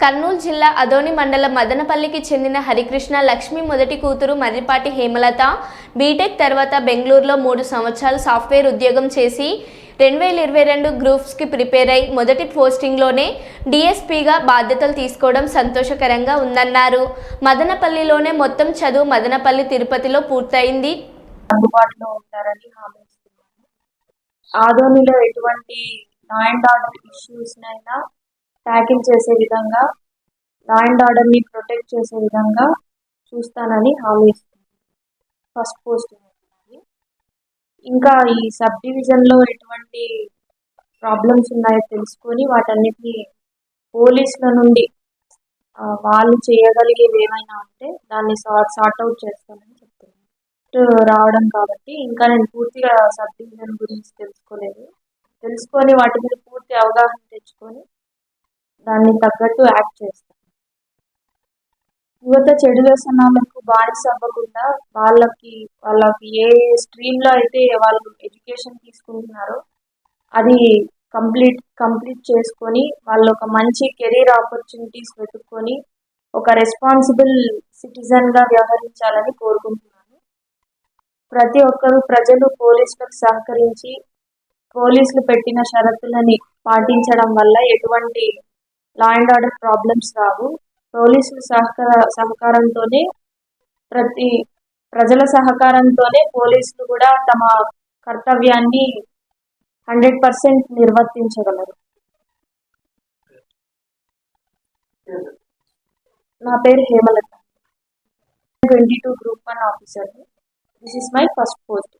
కర్నూలు జిల్లా అదోని మండలం మదనపల్లికి చెందిన హరికృష్ణ లక్ష్మి మొదటి కూతురు మర్రిపాటి హేమలత బీటెక్ తర్వాత బెంగళూరులో మూడు సంవత్సరాలు సాఫ్ట్వేర్ ఉద్యోగం చేసి రెండు వేల ఇరవై రెండు గ్రూప్స్కి ప్రిపేర్ అయి మొదటి పోస్టింగ్లోనే డిఎస్పీగా బాధ్యతలు తీసుకోవడం సంతోషకరంగా ఉందన్నారు. మదనపల్లిలోనే మొత్తం చదువు మదనపల్లి తిరుపతిలో పూర్తయింది. అందుబాటులో ఉంటారని హామీ ఆదోనిలో ఎటువంటి లా అండ్ ఆర్డర్ ఇష్యూస్నైనా ట్యాకిల్ చేసే విధంగా లా అండ్ ఆర్డర్ని ప్రొటెక్ట్ చేసే విధంగా చూస్తానని హామీ ఇస్తుంది. ఫస్ట్ పోస్ట్ ఇంకా ఈ సబ్ డివిజన్లో ఎటువంటి ప్రాబ్లమ్స్ ఉన్నాయో తెలుసుకొని వాటన్నిటిని పోలీసుల నుండి వాళ్ళు చేయగలిగేవి ఏమైనా ఉంటే దాన్ని సార్ట్ సార్ట్ అవుట్ చేస్తానని చెప్తున్నాను రావడం కాబట్టి ఇంకా నేను పూర్తిగా సబ్ డివిజన్ గురించి తెలుసుకోలేదు. తెలుసుకొని వాటి మీద పూర్తి అవగాహన తెచ్చుకొని దాన్ని తగ్గట్టు యాక్ట్ చేస్తారు యువత చెడు వ్యసనాలకు బానిస అవ్వకుండా వాళ్ళకి వాళ్ళకి ఏ స్ట్రీమ్లో అయితే వాళ్ళు ఎడ్యుకేషన్ తీసుకుంటున్నారో అది కంప్లీట్ కంప్లీట్ చేసుకొని వాళ్ళు ఒక మంచి కెరీర్ ఆపర్చునిటీస్ వెతుక్కొని ఒక రెస్పాన్సిబుల్ సిటిజన్గా వ్యవహరించాలని కోరుకుంటున్నాను. ప్రతి ఒక్కరూ ప్రజలు పోలీసులకు సహకరించి పోలీసులు పెట్టిన షరతులని పాటించడం వల్ల ఎటువంటి లా అండ్ ఆర్డర్ ప్రాబ్లమ్స్ రావు. పోలీసుల సహకార సహకారంతోనే ప్రతి ప్రజల సహకారంతోనే పోలీసులు కూడా తమ కర్తవ్యాన్ని హండ్రెడ్ పర్సెంట్ నిర్వర్తించగలరు. నా పేరు Hemalatha. Twenty two group one officer. This is my first post